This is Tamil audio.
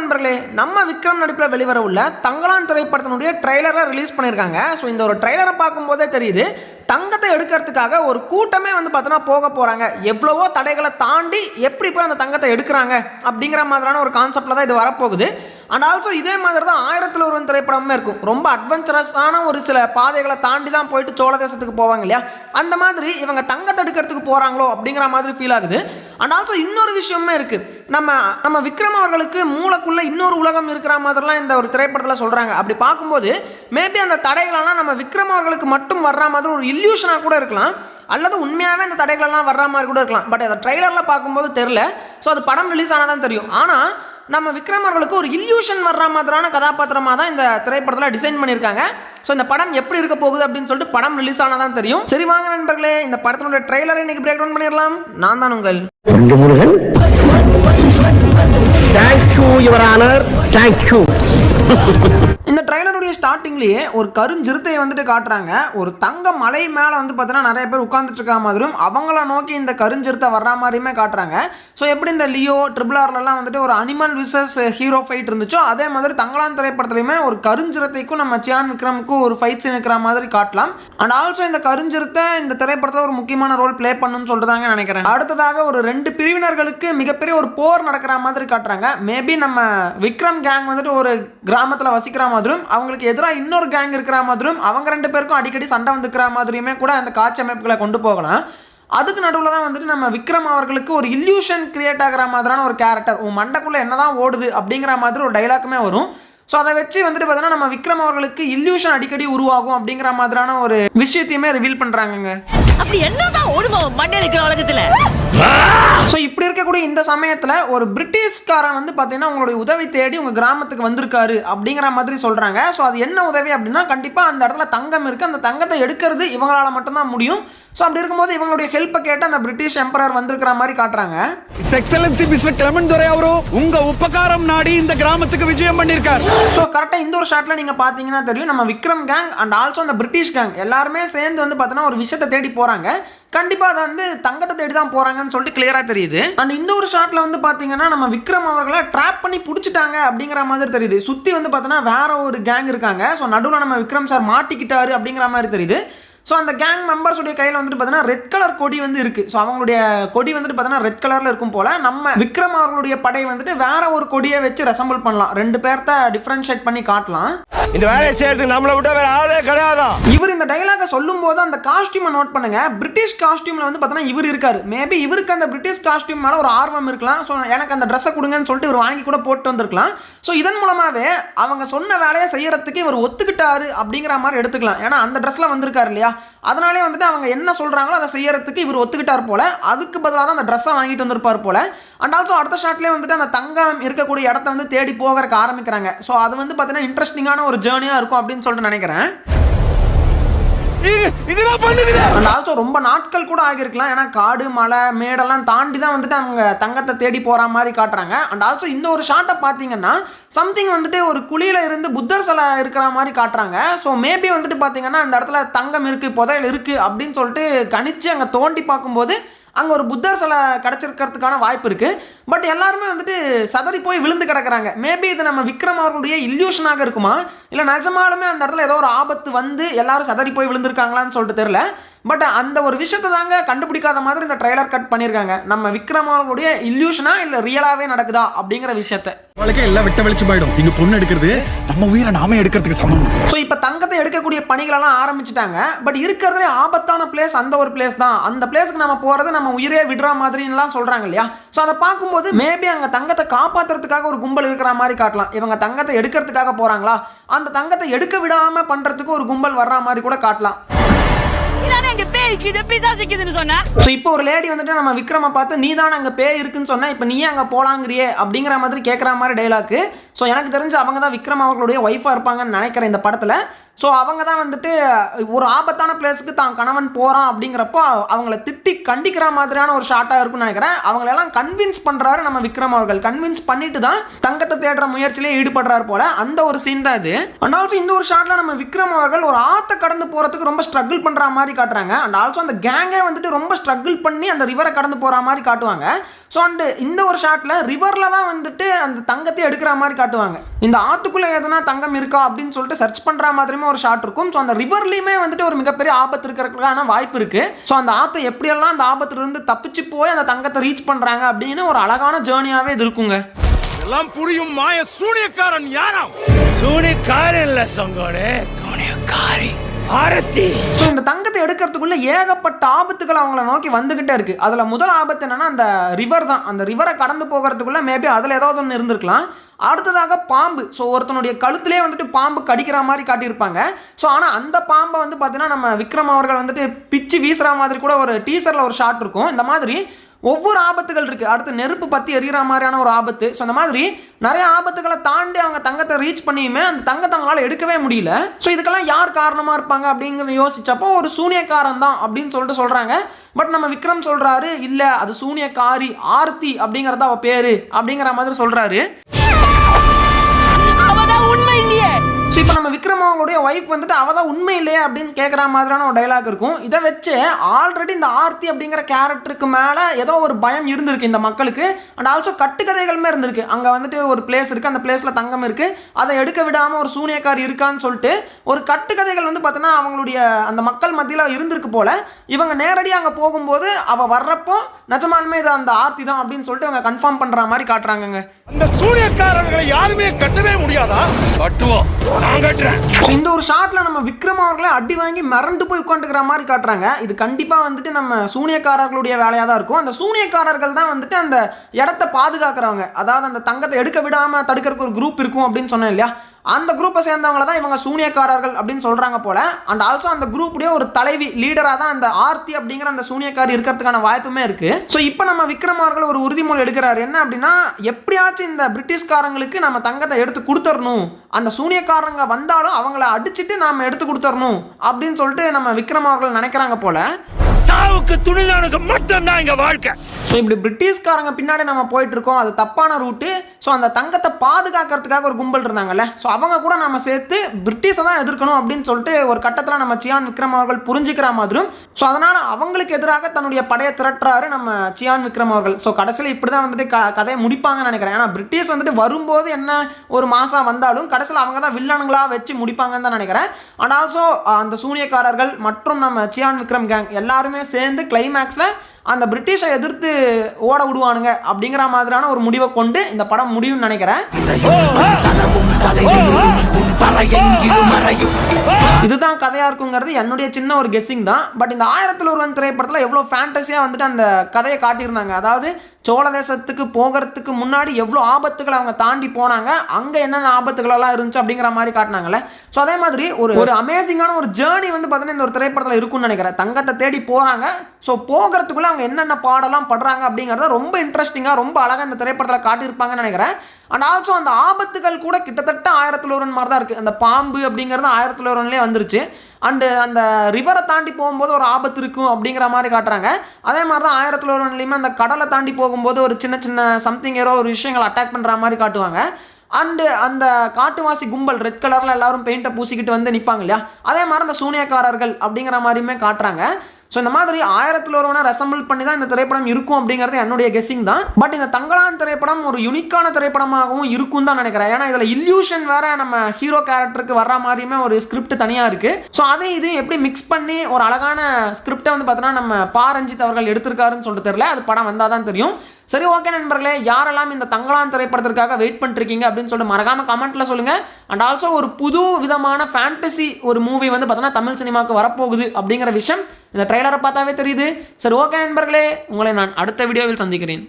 நண்பர்களே நம்ம விக்ரம் நடிப்பில் வெளிவர உள்ள தங்கலான் திரைப்படத்தினுடைய ட்ரைலரை ரிலீஸ் பண்ணியிருக்காங்க ஸோ இந்த ஒரு ட்ரைலரை பார்க்கும்போதே தெரியுது தங்கத்தை எடுக்கிறதுக்காக ஒரு கூட்டமே வந்து பார்த்தோன்னா போக போகிறாங்க எவ்வளவோ தடைகளை தாண்டி எப்படி போய் அந்த தங்கத்தை எடுக்கிறாங்க அப்படிங்கிற மாதிரியான ஒரு கான்செப்டில் தான் இது வரப்போகுது. அண்ட் ஆல்சோ இதே மாதிரி தான் ஆயிரத்தில் ஒருவன் திரைப்படமே இருக்கும். ரொம்ப அட்வென்ச்சரஸான ஒரு சில பாதைகளை தாண்டி தான் போயிட்டு சோழ தேசத்துக்கு போவாங்க இல்லையா? அந்த மாதிரி இவங்க தங்கத்தை எடுக்கிறதுக்கு போகிறாங்களோ அப்படிங்கிற மாதிரி ஃபீல் ஆகுது. அண்ட் ஆல்சோ இன்னொரு விஷயமே இருக்குது நம்ம நம்ம விக்ரம் அவர்களுக்கு மூளைக்குள்ளே இன்னொரு உலகம் இருக்கிற மாதிரிலாம் இந்த ஒரு திரைப்படத்தில் சொல்கிறாங்க அப்படி பார்க்கும்போது மேபி அந்த தடைகளெல்லாம் நம்ம விக்ரம் அவர்களுக்கு மட்டும் வர்ற மாதிரி ஒரு இல்யூஷனாக கூட இருக்கலாம். அல்லது உண்மையாகவே அந்த தடைகளெல்லாம் வர்ற மாதிரி கூட இருக்கலாம். பட் அதை ட்ரைலரில் பார்க்கும்போது தெரில ஸோ அது படம் ரிலீஸ் ஆனால் தான் தெரியும். ஆனால் நம்ம விக்ரம் அவர்களுக்கு ஒரு இல்யூஷன் வர்ற மாதிரியான கதாபாத்திரமாக தான் இந்த திரைப்படத்தில் டிசைன் பண்ணியிருக்காங்க. ஸோ இந்த படம் எப்படி இருக்க போகுது அப்படின்னு சொல்லிட்டு படம் ரிலீஸ் ஆனால் தான் தெரியும். சரி வாங்க நண்பர்களே இந்த படத்தினுடைய ட்ரெய்லரை இன்னைக்கு பிரேக் டவுன் பண்ணிடலாம். நான் தான் உங்கள் ரெண்டு Murugan. Thank you your honour thank you இந்த ட்ரைலருடைய ஸ்டார்டிங்லேயே ஒரு கருஞ்சிறுத்தையை வந்துட்டு காட்டுறாங்க. ஒரு தங்க மலை மேலே வந்து பார்த்தீங்கன்னா நிறைய பேர் உட்காந்துட்டு இருக்க மாதிரியும் அவங்கள நோக்கி இந்த கருஞ்சிறுத்தை வர்ற மாதிரியுமே காட்டுறாங்க. ஸோ எப்படி இந்த லியோ ட்ரிபிள் ஆர்லலாம் வந்துட்டு ஒரு அனிமல் விசஸ் ஹீரோ ஃபைட் இருந்துச்சோ அதே மாதிரி தங்களான் திரைப்படத்துலையுமே ஒரு கருஞ்சிறுத்தைக்கும் நம்ம சியான் விக்ரமுக்கும் ஒரு ஃபைட் சீன் இருக்கிற மாதிரி காட்டலாம். அண்ட் ஆல்சோ இந்த கருஞ்சிறுத்தை இந்த திரைப்படத்தில் ஒரு முக்கியமான ரோல் ப்ளே பண்ணுன்னு சொல்லிட்டு நினைக்கிறேன். அடுத்ததாக ஒரு ரெண்டு பிரிவினர்களுக்கு மிகப்பெரிய ஒரு போர் நடக்கிற மாதிரி காட்டுறாங்க. மேபி நம்ம விக்ரம் கேங் வந்துட்டு ஒரு கிராமத்தில் வசிக்கிற மாதிரியும் அவங்களுக்கு எதிராக இன்னொரு கேங் இருக்கிற மாதிரியும் அவங்க ரெண்டு பேருக்கும் அடிக்கடி சண்டை வந்துக்கிற மாதிரியுமே கூட அந்த காட்சி அமைப்புகளை கொண்டு போகலாம். அதுக்கு நடுவில் தான் வந்துட்டு நம்ம விக்ரம் அவர்களுக்கு ஒரு இல்யூஷன் கிரியேட் ஆகிற மாதிரியான ஒரு கேரக்டர் உன் மண்டைக்குள்ளே என்னதான் ஓடுது அப்படிங்கிற மாதிரி ஒரு டைலாக்குமே வரும். ஸோ அதை வச்சு வந்துட்டு பார்த்தீங்கன்னா நம்ம விக்ரம் அவர்களுக்கு இல்யூஷன் அடிக்கடி உருவாகும் அப்படிங்கிற மாதிரியான ஒரு விஷயத்தையுமே ரிவீல் பண்ணுறாங்கங்க அப்படி என்னதான் ஓடுமோ மண்ணே இருக்கிற உலகத்தில்? ஸோ இப்படி இருக்கக்கூடிய இந்த சமயத்தில் ஒரு பிரிட்டிஷ்காரன் வந்து பார்த்தீங்கன்னா உங்களுடைய உதவி தேடி உங்கள் கிராமத்துக்கு வந்திருக்காரு அப்படிங்கிற மாதிரி சொல்கிறாங்க ஸோ அது என்ன உதவி அப்படின்னா கண்டிப்பாக அந்த இடத்துல தங்கம் இருக்குது அந்த தங்கத்தை எடுக்கிறது இவங்களால மட்டும்தான் முடியும். ஸோ அப்படி இருக்கும்போது இவங்களுடைய ஹெல்ப்பை கேட்டு அந்த பிரிட்டிஷ் எம்பரர் வந்திருக்கிற மாதிரி காட்டுறாங்க. எக்ஸலன்சி மிஸ்டர் கிளமன் துரை அவரு உங்க உபகாரம் நாடி இந்த கிராமத்துக்கு விஜயம் பண்ணிருக்கார் ஸோ கரெக்டாக இந்த ஒரு ஷாட்டில் நீங்கள் பார்த்தீங்கன்னா தெரியும். நம்ம விக்ரம் கேங் அண்ட் ஆல்சோ அந்த பிரிட்டிஷ் கேங் எல்லாருமே சேர்ந்து வந்து பார்த்தீங்கன்னா ஒரு விஷயத்தை தேடி போகிறாங்க கண்டிப்பாக அதை வந்து தங்கத்தை தேடி தான் போகிறாங்கன்னு சொல்லிட்டு கிளியராக தெரியுது. அண்ட் இந்த ஒரு ஷாட்டில் வந்து பார்த்தீங்கன்னா நம்ம விக்ரம் அவர்களை ட்ராப் பண்ணி பிடிச்சிட்டாங்க அப்படிங்கிற மாதிரி தெரியுது. சுற்றி வந்து பார்த்தோன்னா வேற ஒரு கேங் இருக்காங்க. ஸோ நடுவில் நம்ம விக்ரம் சார் மாட்டிக்கிட்டாரு அப்படிங்கிற மாதிரி தெரியுது. ஸோ அந்த கேங் மெம்பர்ஸுடைய கையில் வந்துட்டு பார்த்தீங்கன்னா ரெட் கலர் கொடி வந்து இருக்குது ஸோ அவங்களுடைய கொடி வந்துட்டு பார்த்தீங்கன்னா ரெட் கலரில் இருக்கும் போல். நம்ம விக்ரம் அவர்களுடைய படை வந்துட்டு வேற ஒரு கொடியை வச்சு ரெசம்பிள் பண்ணலாம். ரெண்டு பேர்த்த டிஃப்ரென்ஷியேட் பண்ணி காட்டலாம். இந்த வேலையை செய்யறதுக்கு நம்மளை விட்ட வேற ஆளே கிடையாதா? இவர் இந்த டைலாக சொல்லும் போது அந்த காஸ்டியூமை நோட் பண்ணுங்க. பிரிட்டிஷ் காஸ்டியூம்ல வந்து பார்த்தீங்கன்னா இவர் இருக்காரு. மேபி இவருக்கு அந்த பிரிட்டிஷ் காஸ்டியூம் மேல ஒரு ஆர்வம் இருக்கலாம். ஸோ எனக்கு அந்த ட்ரெஸ்ஸை கொடுங்கன்னு சொல்லிட்டு இவர் வாங்கி கூட போட்டு வந்திருக்கலாம். ஸோ இதன் மூலமாவே அவங்க சொன்ன வேலையை செய்யறதுக்கு இவர் ஒத்துக்கிட்டாரு அப்படிங்கிற மாதிரி எடுத்துக்கலாம். ஏன்னா அந்த ட்ரெஸ்ல வந்திருக்காரு இல்லையா? அதனாலே வந்துட்டு அவங்க என்ன சொல்கிறாங்களோ அதை செய்யறதுக்கு இவர் ஒத்துக்கிட்டார் போல. அதுக்கு பதிலாக தான் அந்த ட்ரெஸ்ஸை வாங்கிட்டு வந்திருப்பார் போல. அண்ட் ஆல்சோ அடுத்த ஷாட்லேயே வந்துட்டு அந்த தங்கம் இருக்கக்கூடிய இடத்த வந்து தேடி போகிறக்கு ஆரம்பிக்கிறாங்க. ஸோ அது வந்து பார்த்தீங்கன்னா இன்ட்ரெஸ்டிங்கான ஒரு ஜேர்னியாக இருக்கும் அப்படின்னு சொல்லிட்டு நினைக்கிறேன். அண்ட் ஆல்சோ ரொம்ப நாட்கள் கூட ஆகியிருக்கலாம். ஏன்னா காடு மலை மேடெல்லாம் தாண்டி தான் வந்துட்டு அவங்க தங்கத்தை தேடி போகிற மாதிரி காட்டுறாங்க. அண்ட் ஆல்சோ இந்த ஒரு ஷாட்டை பார்த்தீங்கன்னா சம்திங் வந்துட்டு ஒரு குழியில் இருந்து புத்தர் சிலை இருக்கிற மாதிரி காட்டுறாங்க. ஸோ மேபி வந்துட்டு பார்த்தீங்கன்னா அந்த இடத்துல தங்கம் இருக்குது புதையல் இருக்குது அப்படின்னு சொல்லிட்டு கணிச்சு அங்கே தோண்டி பார்க்கும்போது அங்கே ஒரு புத்தர் சிலை கிடச்சிருக்கிறதுக்கான வாய்ப்பு இருக்குது பட் எல்லாருமே வந்துட்டு சதறி போய் விழுந்து கிடக்கிறாங்க. மேபி இது நம்ம விக்ரம் அவர்களுடைய இல்யூஷனாக இருக்குமா? இல்லை நிஜமாலுமே அந்த இடத்துல ஏதோ ஒரு ஆபத்து வந்து எல்லாரும் சதறி போய் விழுந்திருக்காங்களான்னு சொல்லிட்டு தெரில பட் அந்த ஒரு விஷயத்தை தாங்க கண்டுபிடிக்காத மாதிரி இந்த ட்ரைலர் கட் பண்ணியிருக்காங்க நம்ம விக்ரம் அவர்களுடைய இல்யூஷனா இல்லை ரியலாகவே நடக்குதா அப்படிங்கிற விஷயத்த. அவளுக்கே எல்லாம் வெட்ட வெளிச்சு போயிடும். இங்க பொண்ணு எடுக்கிறது நம்ம உயிரை நாம எடுக்கிறதுக்கு சமம். ஸோ இப்போ தங்கத்தை எடுக்கக்கூடிய பணிகளெல்லாம் ஆரம்பிச்சிட்டாங்க. பட் இருக்கிறதுலே ஆபத்தான பிளேஸ் அந்த ஒரு பிளேஸ் தான். அந்த பிளேஸ்க்கு நம்ம போகிறது நம்ம உயிரே விடுற மாதிரின்லாம் சொல்கிறாங்க இல்லையா? ஸோ அதை பார்க்கும்போது மேபி அங்கே தங்கத்தை காப்பாற்றுறதுக்காக ஒரு கும்பல் இருக்கிற மாதிரி காட்டலாம். இவங்க தங்கத்தை எடுக்கிறதுக்காக போகிறாங்களா அந்த தங்கத்தை எடுக்க விடாமல் பண்ணுறதுக்கு ஒரு கும்பல் வர்ற மாதிரி கூட காட்டலாம். இப்போ ஒரு லேடி வந்துட்டு நம்ம விக்ரமை பார்த்து நீ தான் அங்கே பேய் இருக்குன்னு சொன்னா இப்போ நீயே அங்கே போலாங்கிறியே? அப்படிங்கிற மாதிரி கேட்குற மாதிரி டைலாக்கு ஸோ எனக்கு தெரிஞ்சு அவங்க தான் விக்ரம் அவர்களுடைய ஒய்ஃபாக இருப்பாங்கன்னு நினைக்கிறேன் இந்த படத்தில். ஸோ அவங்க தான் வந்துட்டு ஒரு ஆபத்தான பிளேஸுக்கு தான் கணவன் போகிறான் அப்படிங்கிறப்போ அவங்கள திட்டி கண்டிக்கிற மாதிரியான ஒரு ஷாட்டாக இருக்கும்னு நினைக்கிறேன். அவங்களெல்லாம் கன்வின்ஸ் பண்ணுறாரு நம்ம விக்ரம் அவர்கள். கன்வின்ஸ் பண்ணிட்டு தான் தங்கத்தை தேடுற முயற்சியிலே ஈடுபடுறாரு போல. அந்த ஒரு சீன் தான் இது. அண்ட் ஆல்சோ இந்த ஒரு ஷார்ட்டில் நம்ம விக்ரம் அவர்கள் ஒரு ஆத்த கடந்து போகிறதுக்கு ரொம்ப ஸ்ட்ரகிள் பண்ணுற மாதிரி காட்டுறாங்க. அண்ட் ஆல்சோ அந்த கேங்கே வந்துட்டு ரொம்ப ஸ்ட்ரகிள் பண்ணி அந்த ரிவரை கடந்து போகிற மாதிரி காட்டுவாங்க. ஸோ அண்டு இந்த ஒரு ஷாட்டில் ரிவரில் தான் வந்துட்டு அந்த தங்கத்தை எடுக்கிற மாதிரி காட்டுவாங்க. இந்த ஆற்றுக்குள்ளே எதனா தங்கம் இருக்கா அப்படின்னு சொல்லிட்டு சர்ச் பண்ணுற மாதிரியுமே ஒரு ஷாட் இருக்கும். ஸோ அந்த ரிவர்லேயுமே வந்துட்டு ஒரு மிகப்பெரிய ஆபத்து இருக்கிறதுக்கான வாய்ப்பு இருக்குது ஸோ அந்த ஆற்றை எப்படியெல்லாம் அந்த ஆபத்துலேருந்து தப்பிச்சு போய் அந்த தங்கத்தை ரீச் பண்ணுறாங்க அப்படின்னு ஒரு அழகான ஜேர்னியாகவே இது இருக்குங்க. எல்லாம் புரியும் மாய சூனியக்காரன் யாராம்? சூனியக்காரன் இல்ல சங்கோடு. சூனியக்காரி. ஆரத்தி ஸோ இந்த தங்கத்தை எடுக்கிறதுக்குள்ள ஏகப்பட்ட ஆபத்துகள் அவங்கள நோக்கி வந்துகிட்டே இருக்கு. அதுல முதல் ஆபத்து என்னன்னா அந்த ரிவர் தான். அந்த ரிவரை கடந்து போகிறதுக்குள்ள மேபி அதுல ஏதாவது ஒன்று இருந்திருக்கலாம். அடுத்ததாக பாம்பு. ஸோ ஒருத்தனுடைய கழுத்திலே வந்துட்டு பாம்பு கடிக்கிற மாதிரி காட்டியிருப்பாங்க. ஸோ ஆனால் அந்த பாம்பை வந்து பார்த்தீங்கன்னா நம்ம விக்ரம் அவர்கள் வந்துட்டு பிச்சு வீசுகிற மாதிரி கூட ஒரு டீசரில் ஒரு ஷாட் இருக்கும். இந்த மாதிரி ஒவ்வொரு ஆபத்துகள் இருக்குது அடுத்து நெருப்பு பற்றி எரியிற மாதிரியான ஒரு ஆபத்து. ஸோ அந்த மாதிரி நிறைய ஆபத்துகளை தாண்டி அவங்க தங்கத்தை ரீச் பண்ணியுமே அந்த தங்கத்தை அவங்களால எடுக்கவே முடியல. ஸோ இதுக்கெல்லாம் யார் காரணமாக இருப்பாங்க அப்படிங்கிற யோசிச்சப்போ ஒரு சூனியக்காரன் தான் அப்படின்னு சொல்லிட்டு சொல்கிறாங்க பட் நம்ம விக்ரம் சொல்கிறாரு இல்லை அது சூனியக்காரி ஆர்த்தி அப்படிங்கிறத அவ பேர் அப்படிங்கிற மாதிரி சொல்கிறாரு இப்போ நம்ம விக்ரம் அவங்களுடைய ஒய்ஃப் வந்துட்டு அவ தான் உண்மை இல்லையே அப்படின்னு கேட்குற மாதிரியான ஒரு டைலாக் இருக்கும். இதை வச்சு ஆல்ரெடி இந்த ஆர்த்தி அப்படிங்கிற கேரக்டருக்கு மேலே ஏதோ ஒரு பயம் இருந்திருக்கு இந்த மக்களுக்கு. அண்ட் ஆல்சோ கட்டுக்கதைகளுமே இருந்திருக்கு. அங்கே வந்துட்டு ஒரு பிளேஸ் இருக்குது அந்த பிளேஸில் தங்கம் இருக்குது அதை எடுக்க விடாமல் ஒரு சூனியக்கார் இருக்கான்னு சொல்லிட்டு ஒரு கட்டுக்கதைகள் வந்து பார்த்தீங்கன்னா அவங்களுடைய அந்த மக்கள் மத்தியில் இருந்திருக்கு போல. இவங்க நேரடியாக அங்கே போகும்போது அவள் வர்றப்போ நிஜமானுமே இது அந்த ஆர்த்தி தான் அப்படின்னு சொல்லிட்டு இவங்க கன்ஃபார்ம் பண்ணுற மாதிரி காட்டுறாங்கங்க. அந்த சூனியக்காரர்களை யாருமே கட்டவே முடியாதா? கட்டுவோம். நான் கட்டுறேன். இந்த ஒரு ஷாட்டில் நம்ம விக்ரம் அவர்களே அடி வாங்கி மிரண்டு போய் உட்காந்துக்கிற மாதிரி காட்டுறாங்க. இது கண்டிப்பாக வந்துட்டு நம்ம சூனியக்காரர்களுடைய வேலையாக தான் இருக்கும். அந்த சூனியக்காரர்கள் தான் வந்துட்டு அந்த இடத்த பாதுகாக்கிறவங்க. அதாவது அந்த தங்கத்தை எடுக்க விடாமல் தடுக்கிறதுக்கு ஒரு குரூப் இருக்கும் அப்படின்னு சொன்னேன் இல்லையா? அந்த குரூப்பை சேர்ந்தவங்கள தான் இவங்க சூனியக்காரர்கள் அப்படின்னு சொல்கிறாங்க போல். அண்ட் ஆல்சோ அந்த குரூப்புடைய ஒரு தலைவி லீடராக தான் அந்த ஆர்த்தி அப்படிங்கிற அந்த சூனியக்காரி இருக்கிறதுக்கான வாய்ப்புமே இருக்குது ஸோ இப்போ நம்ம விக்ரம் அவர்கள் ஒரு உறுதிமொழி எடுக்கிறார். என்ன அப்படின்னா எப்படியாச்சும் இந்த பிரிட்டிஷ்காரங்களுக்கு நம்ம தங்கத்தை எடுத்து கொடுத்துடணும். அந்த சூனியக்காரங்க வந்தாலும் அவங்கள அடிச்சிட்டு நாம் எடுத்து கொடுத்துடணும் அப்படின்னு சொல்லிட்டு நம்ம விக்ரம் அவர்கள் நினைக்கிறாங்க போல். சாவுக்கு துணிதானுக்கு மட்டும்தான் இங்கே வாழ்க்கை. ஸோ இப்படி பிரிட்டிஷ்காரங்க பின்னாடி நம்ம போயிட்டு இருக்கோம் அது தப்பான ரூட்டு ஸோ அந்த தங்கத்தை பாதுகாக்கிறதுக்காக ஒரு கும்பல் இருந்தாங்கல்ல. ஸோ அவங்க கூட நம்ம சேர்த்து பிரிட்டிஷை தான் எதிர்க்கணும் அப்படின்னு சொல்லிட்டு ஒரு கட்டத்தில் நம்ம சியான் விக்ரம் அவர்கள் புரிஞ்சுக்கிற மாதிரியும் ஸோ அதனால் அவங்களுக்கு எதிராக தன்னுடைய படையை திரட்டுறாரு நம்ம சியான் விக்ரம் அவர்கள். ஸோ கடைசியில் இப்படி தான் வந்துட்டு க கதையை முடிப்பாங்கன்னு நினைக்கிறேன். ஏன்னா பிரிட்டிஷ் வந்துட்டு வரும்போது என்ன ஒரு மாதம் வந்தாலும் கடைசியில் அவங்க தான் வில்லனுங்களாக வச்சு முடிப்பாங்கன்னு தான் நினைக்கிறேன். அண்ட் ஆல்சோ அந்த சூனியக்காரர்கள் மற்றும் நம்ம சியான் விக்ரம் கேங் எல்லாருமே சேர்ந்து கிளைமேக்ஸில் அந்த பிரிட்டிஷை எதிர்த்து ஓட விடுவானுங்க அப்படிங்கிற மாதிரியான ஒரு முடிவை கொண்டு இந்த படம் முடியும்னு நினைக்கிறேன். இதுதான் கதையாக இருக்குங்கிறது என்னுடைய சின்ன ஒரு கெஸ்ஸிங் தான். பட் இந்த ஆயிரத்தில் ஒருவன் திரைப்படத்தில் எவ்வளோ ஃபேண்டஸியாக வந்துட்டு அந்த கதையை காட்டியிருந்தாங்க. அதாவது சோழ தேசத்துக்கு போகிறதுக்கு முன்னாடி எவ்வளோ ஆபத்துக்களை அவங்க தாண்டி போனாங்க அங்கே என்னென்ன ஆபத்துகளெல்லாம் இருந்துச்சு அப்படிங்கிற மாதிரி காட்டினாங்கல்ல. ஸோ அதே மாதிரி ஒரு ஒரு அமேசிங்கான ஒரு ஜேர்னி வந்து பார்த்தீங்கன்னா இந்த ஒரு திரைப்படத்தில் இருக்கும்னு நினைக்கிறேன். தங்கத்தை தேடி போகிறாங்க ஸோ போகிறதுக்குள்ளே அவங்க என்னென்ன பாடலாம் படுறாங்க அப்படிங்கிறத ரொம்ப இன்ட்ரெஸ்டிங்காக ரொம்ப அழகாக இந்த திரைப்படத்தில் காட்டியிருப்பாங்கன்னு நினைக்கிறேன். அண்ட் ஆல்சோ அந்த ஆபத்துகள் கூட கிட்டத்தட்ட ஆயிரத்தில் ஒருவன் மாதிரி தான் இருக்குது அந்த பாம்பு அப்படிங்கிறது ஆயிரத்தில் ஒருவன்லேயே வந்துருச்சு. அண்டு அந்த ரிவரை தாண்டி போகும்போது ஒரு ஆபத்து இருக்கும் அப்படிங்கிற மாதிரி காட்டுறாங்க. அதே மாதிரி தான் ஆயிரத்தில் ஒருவன்லேயுமே அந்த கடலை தாண்டி போகும்போது ஒரு சின்ன சின்ன சம்திங் ஏதோ ஒரு விஷயங்கள் அட்டாக் பண்ணுற மாதிரி காட்டுவாங்க. அண்டு அந்த காட்டுவாசி கும்பல் ரெட் கலரில் எல்லாரும் பெயிண்ட்டை பூசிக்கிட்டு வந்து நிற்பாங்க இல்லையா? அதே மாதிரி அந்த சூனியக்காரர்கள் அப்படிங்கிற மாதிரியுமே காட்டுறாங்க. ஸோ இந்த மாதிரி ஆயிரத்தில் ஒருவனை ரெசம்பிள் பண்ணி தான் இந்த திரைப்படம் இருக்கும் அப்படிங்கிறது என்னுடைய கெஸ்ஸிங் தான். பட் இந்த தங்களான் திரைப்படம் ஒரு யுனிக்கான திரைப்படமாகவும் இருக்கும் தான் நினைக்கிறேன். ஏன்னா இதில் இல்யூஷன் வேற நம்ம ஹீரோ கேரக்டருக்கு வர்ற மாதிரியுமே ஒரு ஸ்கிரிப்ட் தனியாக இருக்குது ஸோ அதையும் இதையும் எப்படி மிக்ஸ் பண்ணி ஒரு அழகான ஸ்கிரிப்டை வந்து பார்த்தோன்னா நம்ம பா ரஞ்சித் அவர்கள் எடுத்திருக்காருன்னு சொல்லிட்டு தெரியல. அது படம் வந்தால் தான் தெரியும். சரி ஓகே நண்பர்களே யாரெல்லாம் இந்த தங்களான் திரைப்படத்திற்காக வெயிட் பண்ணிருக்கீங்க அப்படின்னு சொல்லிட்டு மறக்காம கமெண்ட்ல சொல்லுங்க. அண்ட் ஆல்சோ ஒரு புது விதமான ஃபேண்டசி ஒரு மூவி வந்து பார்த்தோன்னா தமிழ் சினிமாவுக்கு வரப்போகுது அப்படிங்கிற விஷயம் இந்த ட்ரெய்லரை பார்த்தாவே தெரியுது. சரி ஓகே நண்பர்களே உங்களை நான் அடுத்த வீடியோவில் சந்திக்கிறேன்.